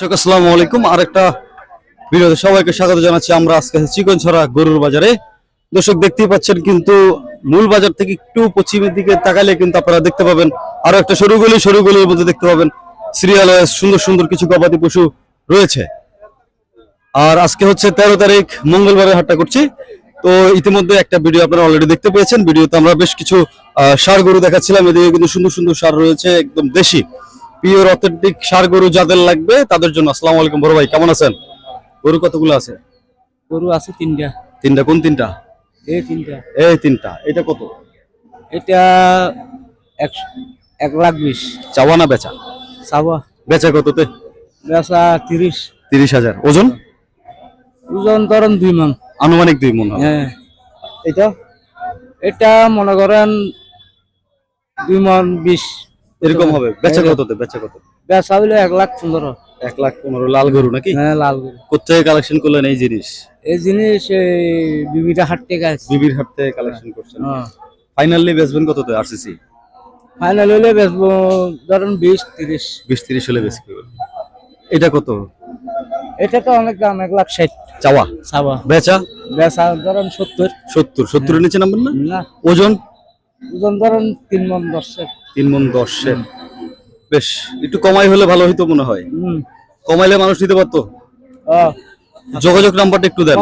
দর্শক, আসসালামু আলাইকুম। আরেকটা ভিডিওতে সবাইকে স্বাগত জানাচ্ছি। আমরা আজকে চিকন ছড়া গরুর বাজারে। দর্শক, দেখতেই পাচ্ছেন কিন্তু মূল বাজার থেকে একটু পশ্চিমের দিকে তাকালে কিন্তু আপনারা দেখতে পাবেন আরও একটা সরু গলি। সরু গলির মধ্যে দেখতে পাবেন সিরিয়াল সুন্দর সুন্দর কিছু গবাদি পশু রয়েছে। আর আজকে হচ্ছে তেরো তারিখ মঙ্গলবারে হাটটা করছি। তো ইতিমধ্যে একটা ভিডিও আপনারা অলরেডি দেখতে পেয়েছেন। ভিডিওতে আমরা বেশ কিছু ষাঁড় গরু দেখাচ্ছিলাম। এদিকে কিন্তু সুন্দর সুন্দর সার রয়েছে, একদম দেশি। পিওর অথেন্টিক সার গরু যাদের লাগবে তাদের জন্য আসসালামু আলাইকুম বড় ভাই কেমন আছেন? গরু কতগুলো আছে? গরু আছে তিনটা। তিনটা কোন তিনটা? এই তিনটা। এই তিনটা এটা কত? এটা একশো এক লাখ বিশ। চাওয়া না বেচা? চাবা বেচা কততে? বেচা তিরিশ। তিরিশ হাজার। ওজন? ওজন ধরেন দুই মন। আনুমানিক দুই মন হ্যাঁ। এটা? এটা মনে করেন দুই মন বিশ। এরকম হবে বেচা কততে বেচা কত? বেচা হইলে এক লাখ পনেরো। এক লাখ পনেরো লাল গরু নাকি? হ্যাঁ লাল গরু। কোথেকে কালেকশন করলেন এই জিনিস? এই জিনিস এই বিবিটা হাট থেকে আছে বিবির হাট থেকে কালেকশন করছেন। ফাইনালি বেচবেন কততে আরসিসি ফাইনাল হইলে বেচবো ধরেন বিশ তিরিশ। বিশ তিরিশ হলে বেশি করবেন? এটা কত? এটা তো অনেক দাম এক লাখ ষাট। চাওয়া? চাবা বেচা? বেচা ধরেন সত্তর। সত্তর সত্তরের নিচে নামবেন না। ওজন? ওজন ধরেন তিন মন দশের। তিন মন দশের। বেশ একটু কমাই হলে ভালো হইতো মনে হয়। কমাইলে মানুষ নিতে পারতো? যোগাযোগ নাম্বারটা একটু দেন।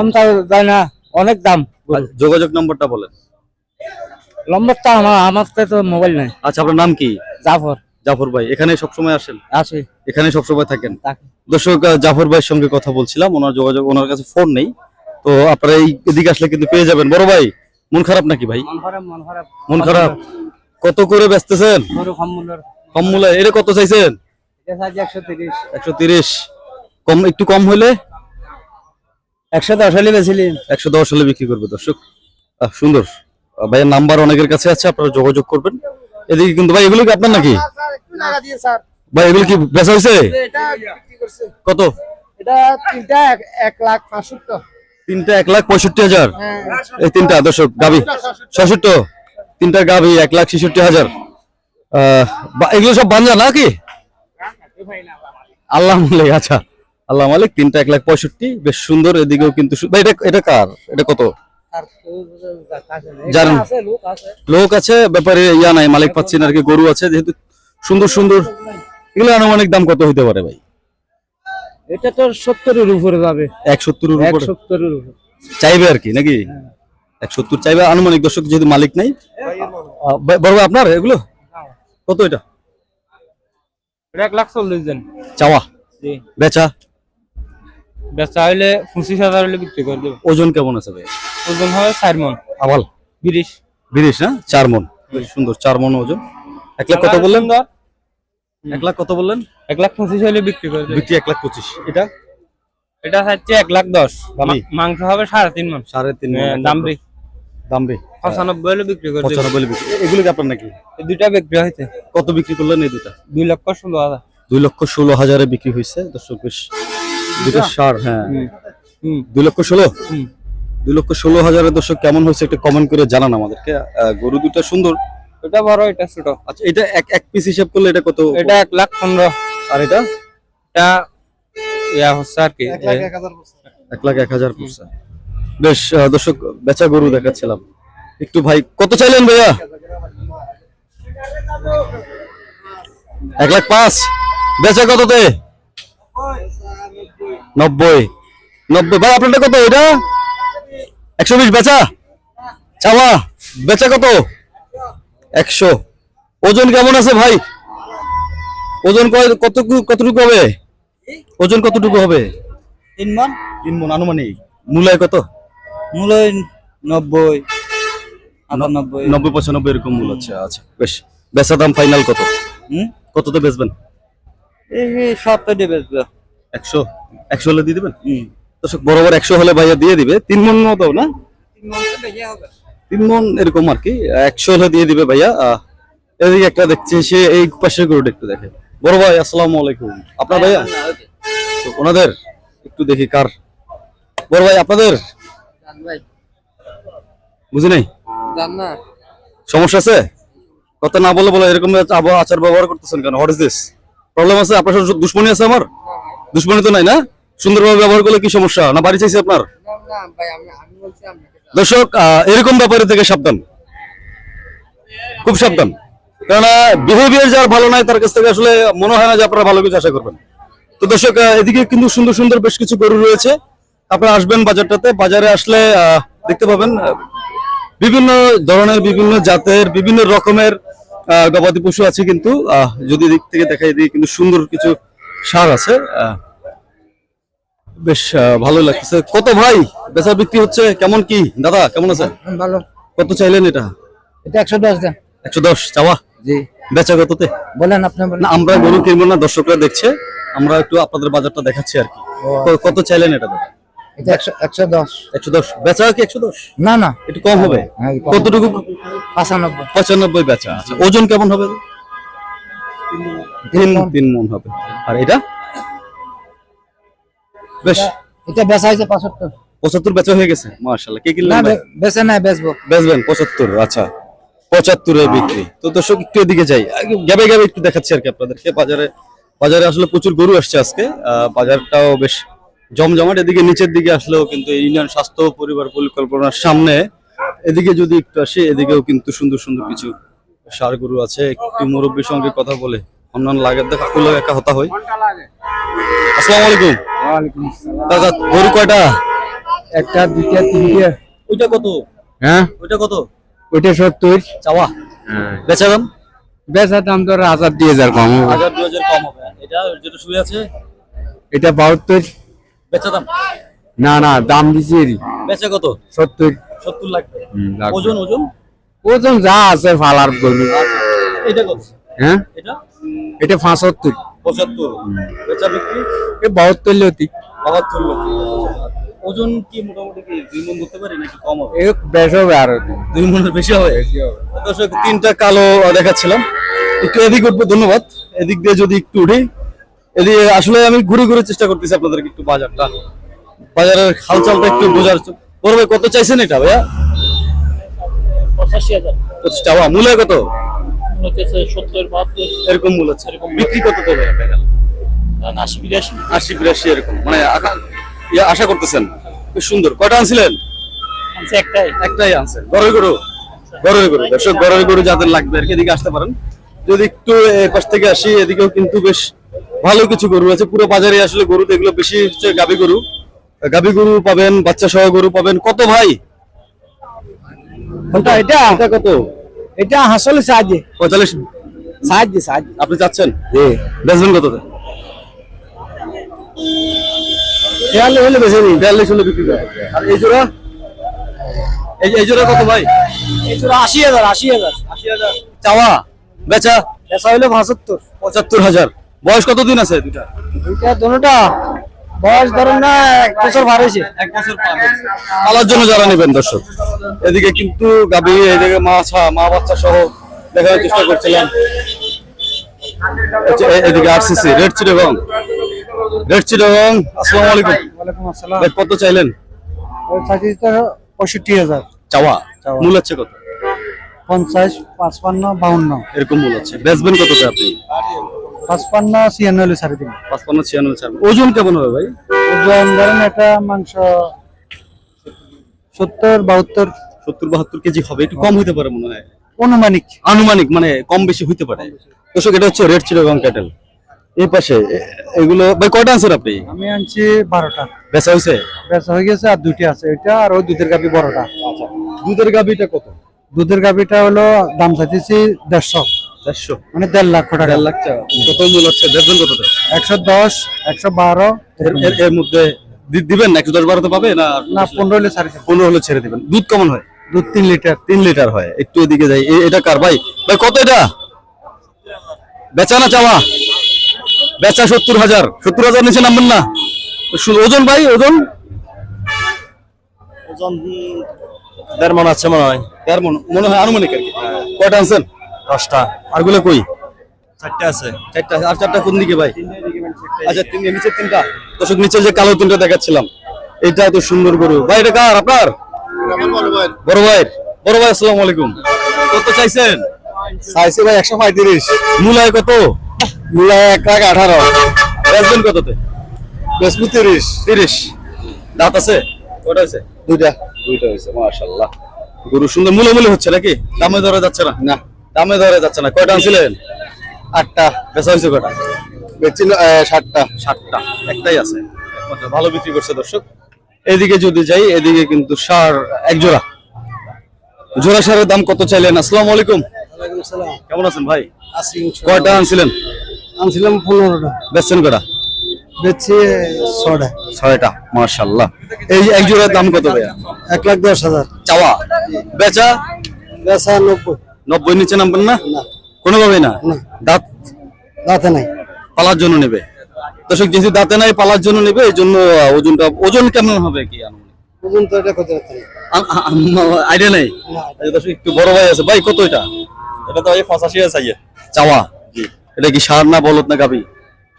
যায় না অনেক দাম। যোগাযোগ নাম্বারটা বলেন। নম্বরটা আমার আমার তো মোবাইল নাই। আচ্ছা আপনার নাম কি? জাফর। জাফর ভাই এখানে সবসময় আসেন? আছে এখানে সবসময় থাকেন? দর্শক জাফর ভাইয়ের সঙ্গে কথা বলছিলাম ওনার যোগাযোগ ওনার কাছে ফোন নেই। তো আপনারা এই এদিকে আসলে কিন্তু পেয়ে যাবেন। বড় ভাই মন খারাপ নাকি ভাই? মন খারাপ মন খারাপ। মন খারাপ। কত করে বেচতেছেন? কম মূল্যে। এটা কত চাইছেন? একশো তিরিশ। কম একটু কম হলে একশো দশ হলে বেছিলেন একশো দশ হলে বিক্রি করবে দর্শক। আহ, সুন্দর। আহ, ভাইয়ের নাম্বার অনেকের কাছে আছে আপনারা যোগাযোগ করবেন। এদিকে কিন্তু ভাই এগুলো কি আপনার নাকি? ভাই এগুলো কি বেচা হয়েছে কত? এটা তিনটা এক- লাখ পাঁচষট্টি তিনটা এক লাখ পঁয়ষট্টি হাজার। এই তিনটা দর্শক গাভি। ছষট্টি তিনটা গাভি এক লাখ ছেষট্টি হাজার। এগুলো সব বাঞ্জা নাকি আল্লাহ মালিক আচ্ছা। আল্লাহ মালিক তিনটা এক লাখ পঁয়ষট্টি। বেশ সুন্দর এদিকেও কিন্তু এটা এটা কার? এটা কত? জানেন। আছে লোক আছে লোক আছে ব্যাপারে ইয়া নাই মালিক পাচ্ছেন আর কি গরু আছে যেহেতু সুন্দর সুন্দর। এগুলো আনুমানিক দাম কত হইতে পারে ভাই? এটা তো সত্তরের উপরে যাবে। এক সত্তরের উপরে? সত্তরের উপরে। চাইবে আর কি নাকি? এক সত্তর চাইবে আনুমানিক দর্শক যেহেতু মালিক নাই বড় আপনার এগুলো? কত এটা? এক লাখ চল্লিশ জন চাওয়া? বেচা? বেচা হইলে পঁচিশ হাজার হলে বিক্রি করে দেবো। ওজন কেমন আছে ভাই? ওজন হবে চার মন। আবাল? বিরিশ। বিরিশ না চার মন। সুন্দর চার মন ওজন। এক লাখ কত বললেন? এক লাখ কত বললেন? এক লাখ পঁচিশ হলে বিক্রি করে বিক্রি এক লাখ পঁচিশ। এটা? এটা হচ্ছে এক লাখ দশ? মাংস হবে সাড়ে তিন মন। সাড়ে তিন হ্যাঁ, এক লাখ দাম দশ। বেশি। দাম বে পঁচানব্বই হলে বিক্রি করে পঁচানব্বই বিক্রি। এগুলো কি আপনার নাকি? এই দুইটা বিক্রি হয়েছে। কত বিক্রি করলেন এই দুটা দুই লক্ষ ষোলো হাজার। দুই লক্ষ ষোলো হাজারে বিক্রি হয়েছে দর্শক বেশ দুটো সার হ্যাঁ। দুই লক্ষ ষোলো? দুই লক্ষ ষোলো হাজারের দর্শক কেমন হয়েছে একটু কমেন্ট করে জানান আমাদেরকে। গরু দুটা সুন্দর এটা বড় এটা ছোট। আচ্ছা এটা এক এক পিস হিসাব করলে এটা কত? এটা এক লাখ পনেরো। আর এটা? এটা ইয়া হচ্ছে আর কি এক লাখ এক হাজার পড়ছে বেশ দর্শক বেচা গরু দেখাচ্ছিলাম। একটু ভাই কত চাইলেন ভাইয়া? এক লাখ পাঁচ। বেচা কততে? নব্বই। নব্বই। ভাই আপনারটা কত? এটা? একশো বিশ বেচা? চাওয়া? বেচা কত? একশো। ওজন কেমন আছে ভাই? ওজন কয় কতটুকু কতটুকু হবে? ওজন কতটুকু হবে? তিন মন তিন মন আনুমানিক। মূলায় কত? মূল নব্বই। আটানব্বই। নব্বই পঁচানব্বই এরকম মূল আছে। আচ্ছা বেশ। বেচা দাম ফাইনাল কত? হুম? কততে বেচবেন? এই সপ্তাহ বেচবে। একশো। একশো হলে দিয়ে দিবেন? হুম। দর্শক বরাবর একশো হলে ভাইয়া দিয়ে দিবে। তিন মন মতো না? তিন মন হবে। তিন মন এরকম আর কি। একশো হলে দিয়ে দিবে ভাইয়া। এদিকে একটা দেখছি সে এই পাশের গরুটা একটু দেখে। বড় ভাই আসসালামু আলাইকুম। আপনার ভাইয়া? ওনাদের একটু দেখি কার। বড় ভাই আপনাদের? বুঝি নাই? সমস্যা আছে? কথা না বলে বলে এরকম আচার ব্যবহার করতেছেন কেন? হোয়াট ইজ দিস প্রবলেম আছে? আপনার সাথে দুশ্মনী আছে আমার? দুশ্মনী তো নাই না? সুন্দরভাবে ব্যবহার করলে কি সমস্যা? না বাড়ি চাইছে আপনার? দর্শক এরকম ব্যাপারে থেকে সাবধান। খুব সাবধান। কেননা বিহেভিয়ার যার ভালো নাই, তার কাছ থেকে আসলে মনে হয় না যে আপনারা ভালো কিছু আশা করবেন। তো দর্শক এদিকে কিন্তু সুন্দর সুন্দর বেশ কিছু গরু রয়েছে। আপনারা আসবেন বাজারটাতে। বাজারে আসলে দেখতে পাবেন বিভিন্ন ধরনের, বিভিন্ন জাতের, বিভিন্ন রকমের গবাদি পশু আছে কিন্তু যদি দিক থেকে দেখাই দিই, কিন্তু সুন্দর কিছু সার আছে বেশ ভালো লাগতেছে। কত ভাই? বেচা বিক্রি হচ্ছে? কেমন কি? দাদা কেমন আছে ভালো। কত চাইলেন এটা? এটা একশো দশ দেন। একশো দশ চাওয়া? জি। বেচা কততে? বলেন আপনি না আমরা গরু কিনবো না দর্শকরা দেখছে। আমরা একটু আপনাদের বাজারটা দেখাচ্ছি আর কি। কত চাইলেন এটা দাদা? এটা একশো দশ। একশো দশ। বেচা কি একশো দশ? না না। একটু কম হবে। হ্যাঁ। কতটুকু? পঁচানব্বই। পঁচানব্বই বেচা। আচ্ছা ওজন কেমন হবে? তিন তিন মন হবে। আর এটা? বেশ। এটা বেচা হয়েছে পঁচাত্তর। পঁচাত্তর বেচা হয়ে গেছে? মার্শাল্লাহ কে না কিনলেন বেচে নাই বেচবো। বেচবেন? পঁচাত্তর আচ্ছা। পঁচাত্তরে বিক্রি। তো দর্শক একটু এদিকে যাই। গ্যাবে গ্যাবে একটু দেখাচ্ছি আর কি আপনাদেরকে। বাজারে বাজারে আসলে প্রচুর গরু আসছে আজকে। বাজারটাও বেশ জমজমাট। এদিকে নিচের দিকে আসলেও কিন্তু ইউনিয়ন স্বাস্থ্য পরিবার পরিকল্পনার সামনে। এদিকে যদি একটু আসি এদিকেও কিন্তু সুন্দর সুন্দর কিছু সার গরু আছে। একটু মুরব্বীর সঙ্গে কথা বলে। অন্যান্য লাগে দেখা কুলো একা হতা হয়। আসসালামু। আলাইকুম দাদা গরু কয়টা? একটা দুইটা তিনটে। ওইটা কত? হ্যাঁ? ওইটা কত? ওইটা সত্তর। চাওয়া। বেচা দাম? বেচার দাম তো হাজার দুই হাজার কম হবে। হাজার দু হাজার কম হবে। এটা যেটা শুয়ে আছে? এটা বাহাত্তর। বেচা দাম? না না দাম দিছি এরই। বেচা কত? সত্তর। সত্তর লাগবে। লাগবে। ওজন ওজন? ওজন যা আছে ফালার গরু। এটা কত? হ্যাঁ? এটা? এটা পাঁচাত্তর পঁচাত্তর। বেচা বিক্রি? বাহাত্তর লতি। বাহাত্তর লক্ষ। ওজন কি মোটামুটি কি দুই মন ধরতে পারি নাকি কম হবে? বেশ হবে আর দুই মনের বেশি হবে? দর্শক তিনটা কালো দেখাচ্ছিলাম। একটু এদিক উঠবো ধন্যবাদ। এদিক দিয়ে যদি একটু উঠি এদিকে আসলে আমি ঘুরে ঘুরে চেষ্টা করতেছি আপনাদেরকে একটু বাজারটা। বাজারের হালচালটা একটু বোঝার। বড় ভাই কত চাইছেন এটা ভাইয়া? পঁচাশি হাজার। পঁচিশ টাকা। মূল্য কত? হচ্ছে সত্তর বাহাত্তর এরকম মূল্য আছে। এরকম বিক্রি কত আশি বিরাশি। আশি বিরাশি এরকম। মানে আশা করতেছেন? খুব সুন্দর। কয়টা আনছিলেন? একটাই। একটাই আনছেন। গরুর গরু? গরুর গরু। দর্শক গরুর গরু যাদের লাগবে আর কি এদিকে আসতে পারেন। যদি একটু পাশ থেকে আসি এদিকেও কিন্তু বেশ ভালো কিছু গরু আছে। পুরো বাজারে আসলে গরু এগুলো বেশি হচ্ছে গাবি গরু। গাবি গরু পাবেন বাচ্চা সহ গরু পাবেন। কত ভাই? কোনটা এটা? এটা কত? এটা হাসলে সাহায্য। পঁয়তাল্লিশ সাহায্য সাহায্য। আপনি চাচ্ছেন? জি। বেচবেন কততে? খেয়ালে হলে বেশি দিন বিয়াল্লিশ হলে বিক্রি করে আর এই জোড়া? এই এই জোড়া কত ভাই? আশি হাজার আশি হাজার। আশি হাজার। চাওয়া? বেচা? পঁচাত্তর। পঁচাত্তর হাজার। বয়স কতদিন আছে দুটা দুইটা দোনোটা বয়স ধরেন না এক বছর পার হয়েছে। এক বছর পালার জন্য যারা নেবেন দর্শক? এদিকে কিন্তু গাবি এদিকে মা ছা- মা বাচ্চা সহ দেখার চেষ্টা করছিলাম এদিকে RCC red Chittagong red Chittagong আসসালামু আলাইকুম। ওয়ালাইকুম আসসালাম। কত চাইলেন? পঁয়ষট্টি হাজার। চাওয়া? চাওয়া। মূল হচ্ছে কত? পঞ্চাশ পাঁচপান্ন বাউন্ন। এরকম মূল হচ্ছে। বেচবেন কততে আপনি? পাঁচপান্ন ছিয়ান্ন হলে ছাড়ি দিন পাঁচপান্ন ছিয়ানব্বই ছাড়বেন ওজন কেমন হবে ভাই? ওজন ধরেন একটা মাংস সত্তর বাহাত্তর। সত্তর বাহাত্তর কেজি হবে একটু কম হইতে পারে মনে হয়। অনুমানিক আনুমানিক মানে কম বেশি হইতে পারে। দর্শক এটা হচ্ছে রেড চিটাগং ক্যাটেল। এই পাশে এগুলো ভাই কয়টা আনছেন আপনি? আমি আনছি বারোটা। বেচা হয়েছে বেচা হয়ে গেছে আর দুইটি আছে। এটা আর ওই দুধের গাভি বড়টা। দুধের গাভিটা কত? দুধের গাভিটা হলো দাম চাইতেছি দেড়শো। চারশো। মানে দেড় লাখ টাকা। দেড় লাখ টাকা। কত মূল হচ্ছে? বেতন কত একশো দশ একশো বারো। এর মধ্যে দিবেন একশো দশ বারোতে পাবে না? না পনেরো হলে ছাড়ি পনেরো হলে ছেড়ে দিবেন। দুধ কেমন হয়? দুধ তিন লিটার। তিন লিটার হয়। একটু এদিকে যাই। এটা কার ভাই? ভাই কত এটা? বেচা না চাওয়া? বেচা সত্তর হাজার। সত্তর হাজার নিচে নামবেন না। ওজন ভাই ওজন? ওজন দেড় মন আছে মনে হয়। কার মনে। মনে হয় আনুমানিক আর কি। কয়টা আনছেন? দশটা। আরগুলো কই? চারটে আছে। চারটা আর চারটা কোন দিকে ভাই? আচ্ছা তিন নিচে তিনটা। দর্শক নিচে যে কালো তিনটা দেখাচ্ছিলাম এটা তো সুন্দর গরু। ভাই এটা কার আপনার? বড় ভাই বড় ভাই আসসালামু আলাইকুম। কত চাইছেন? চাইছি ভাই একশো পঁয়ত্রিশ। মূলায় কত? মূলা এক লাখ আঠারো। বেচবেন কততে? বেসবু তিরিশ। তিরিশ। দাঁত আছে? কটা হয়েছে দুইটা। দুইটা হয়েছে মাশাল্লাহ গরু সুন্দর মূলামূলি হচ্ছে নাকি? দামে ধরে যাচ্ছে না? না। দামে ধরে যাচ্ছে না। কয়টা আনছিলেন? আটটা। বেচা হয়েছে কটা বেচছিল ষাটটা ষাটটা একটাই আছে। ভালো বিক্রি করছে দর্শক। এদিকে যদি যাই এদিকে কিন্তু সার এক জোড়া জোড়া সারের দাম কত চাইলেন? আসসালামু আলাইকুম। কেমন আছেন ভাই? কয়টা আনছিলেন? আনছিলাম পনেরোটা। বেচছেন কটা বেচছি ছটা ছয়টা মার্শাল্লাহ এই এক জোড়ার দাম কত ভাইয়া? এক লাখ দশ হাজার। চাওয়া। বেচা বেচা নব্বই। নব্বই নিচে নামবেন না? না। কোনোভাবেই না। দাঁত? দাঁতে নাই। পালার জন্য নেবে? দর্শক যেহেতু দাঁতে নাই পালার জন্য নেবে এই জন্য ওজনটা ওজন কেমন হবে কি ওজন তো এটা করতে আইডিয়া নেই? দর্শক একটু বড় ভাই আছে। ভাই কত এটা? এটা তো এই পঁচাশি আছে চাওয়া? জি। এটা কি সার না বলত না গাবি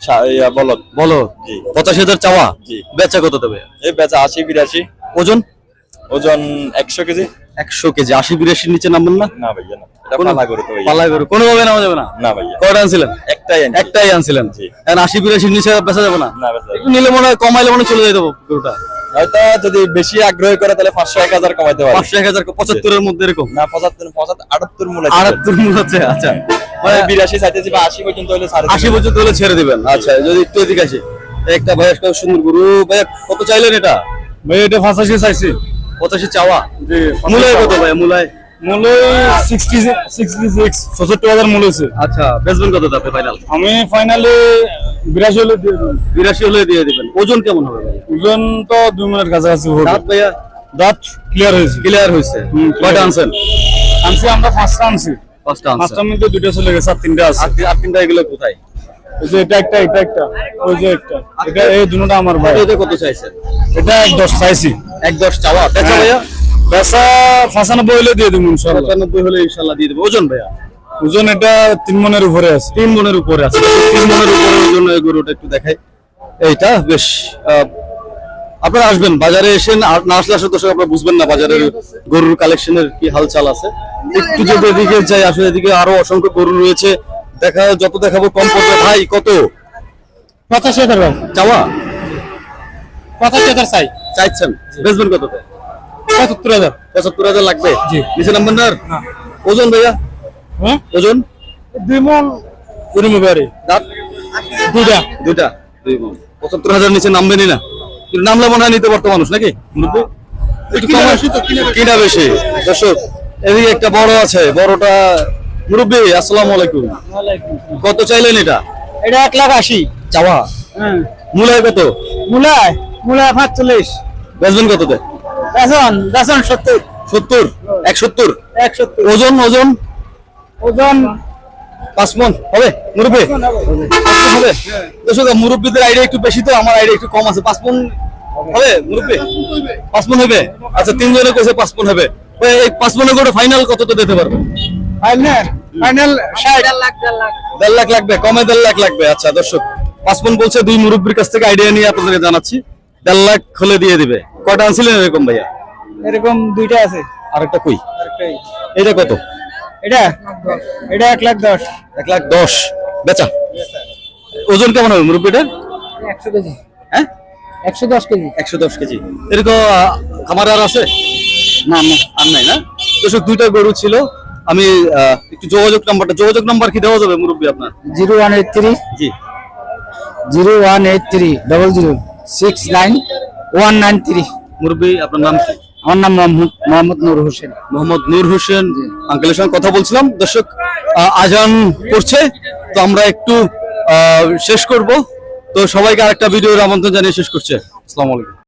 সা- ইয়া বলো জি। পঁচাশি হাজার চাওয়া? জি। বেচা কত দেবে? এই বেচা আশি বিরাশি। ওজন? ওজন একশো কেজি? একশো কেজি। আশি বিরাশির নিচে নামবেন না? না ভাইয়া না। এটা পালা করে তো ভাইয়া। পাল্লা করে কোনোভাবে নামা যাবে না? না ভাইয়া। কয়টা আনছিলেন? একটাই একটাই আনছিলেন? এখন আশি বিরাশির নিচে বেচা যাবে না? না বেচা একটু নিলে মনে হয় কমাইলে মনে হয় চলে যেতে গরুটা। হয়তো যদি বেশি আগ্রহ করে তাহলে পাঁচশো এক হাজার কমাইতে পারে। পাঁচশো এক হাজার পঁচাত্তরের মধ্যে এরকম। না পঁচাত্তর পঁচাত্তর আটাত্তর মূল আটাত্তর মূল হচ্ছে আচ্ছা। মানে বিরাশি চাইতেছি বা আশি পর্যন্ত হলে আশি পর্যন্ত হলে ছেড়ে দিবেন। আচ্ছা যদি একটু এদিকে আসি। একটা ভাই একটা সুন্দর গরু। ভাইয়া কত চাইলেন এটা? ভাই এটা পঁচাশি চাইছি। পঁচাশি চাওয়া? মূলায় কত ভাই মূলায়? সিক্সটি সিক্সটি সিক্স হাজার হয়েছে। আচ্ছা বেচবেন কত আপনি ফাইনাল আমি ফাইনালি বিরাশি হলে দিয়ে বিরাশি হলে দিয়ে দিবেন। ওজন কেমন হবে ভাই? ওজন তো দুই মিনিট কাছাকাছি হবে। দাঁত ভাইয়া? দাঁত ক্লিয়ার হয়েছে। ক্লিয়ার হয়েছে। হুম, clear কয়টা আনছেন? আনছি আমরা পাঁচটা আনছি। পাঁচটা আনছেন। পাঁচটার মধ্যে দুইটা চলে গেছে আর তিনটা আছে। আর তিনটা এগুলো কোথায়? ওই যে এটা একটা এটা একটা ওই যে একটা। এটা এই দুটোটা আমার ভাই। এটা কত চাইছেন? এটা এক দশ চাইছি। এক দশ চাওয়া। বেচা হ্যাঁ। ভাইয়া? বেচা পঁচানব্বই হলে দিয়ে দেবো ইনশাল্লাহ। পঁচানব্বই হলে ইনশাল্লাহ দিয়ে দেবো। ওজন ভাইয়া? ওজন এটা তিন মনের উপরে আছে। তিন মনের উপরে আছে। তিন মনের উপরে জন্য এই গরুটা একটু দেখাই। এইটা? বেশ আপনারা আসবেন বাজারে এসে না আসলে আসলে দর্শক আপনারা বুঝবেন না বাজারের গরুর কালেকশনের কি হালচাল আছে। একটু যদি এদিকে যাই আসলে এদিকে আরও অসংখ্য গরু রয়েছে। দেখা যত দেখাবো কম পড়বে। ভাই কত? পঁচাশি হাজার ভাই। চাওয়া? পঁচাশি হাজার চাই। চাইছেন? বেচবেন কত? পঁচাত্তর হাজার। পঁচাত্তর হাজার লাগবে? জি। নিচে নাম্বার না ওজন ভাইয়া? হ্যাঁ? ওজন? দুই মন কুড়ি বাড়ি। দাঁত? দুইটা। দুইটা? দুই মণ। পঁচাত্তর হাজার নিচে নামবেনি না। কিন্তু নামলে মনে হয় নিতে পারতো মানুষ নাকি? বেশি। কিনা বেশি। দর্শক এদিকে একটা বড় আছে। বড়টা মুরব্বী আসসালামু আলাইকুম। কত চাইলেন এটা? এটা এক লাখ আশি। চাওয়া? হ্যাঁ। মূলায় কত? মূলায় মূলায় পাঁচচল্লিশ। বেচবেন কততে? বেসন বেসন সত্তর। সত্তর? এক সত্তর? এক সত্তর। ওজন ওজন? ওজন? পাঁচ মন। হবে? মুরব্বী? হবে। দর্শক মুরব্বীদের আইডিয়া একটু বেশি তো আমার আইডিয়া একটু কম আছে। পাঁচ মন হবে মুরব্বী? পাঁচ মন হবে? আচ্ছা তিনজনে কইছে পাঁচ মন হবে। এই পাঁচ মনে করে ফাইনাল কততে দিতে পারবে? ফাইনাল দেড় লাখ লাগবে কমে দেড় লাখ লাগবে। আচ্ছা দর্শক বলছে দুই মুরব্বীর কাছ থেকে আইডিয়া নিয়ে আপনাদেরকে জানাচ্ছি। দেড় লাখ হলে দিয়ে দিবে। কয়টা আনছিলেন এরকম ভাইয়া? এরকম দুইটা আছে। আরেকটা কই? এটা কত? এটা? এটা এক লাখ দশ। এক লাখ দশ। বেচা? ওজন কেমন হবে মুরব্বীটার? একশো কেজি। হ্যাঁ? একশো দশ কেজি। একশো দশ কেজি। এরকম খামার আর আছে? না না। আর নাই না? দুইটা গরু ছিল। আমি একটু যোগাযোগ নাম্বারটা যোগাযোগ নাম্বার কি দেওয়া যাবে মুরব্বী আপনার? জিরো ওয়ান এইট থ্রি জি। Zero one eight three double zero six nine one nine three. মুরব্বী আপনার নাম কি? আমার নাম মোহাম্মদ নুর হোসেন। মোহাম্মদ নূর হোসেন আঙ্কেলের সঙ্গে কথা বলছিলাম। দর্শক আজান করছে তো আমরা একটু শেষ করব। তো সবাইকে আরেকটা ভিডিওর আমন্ত্রণ জানিয়ে শেষ করছে। আসসালামু আলাইকুম।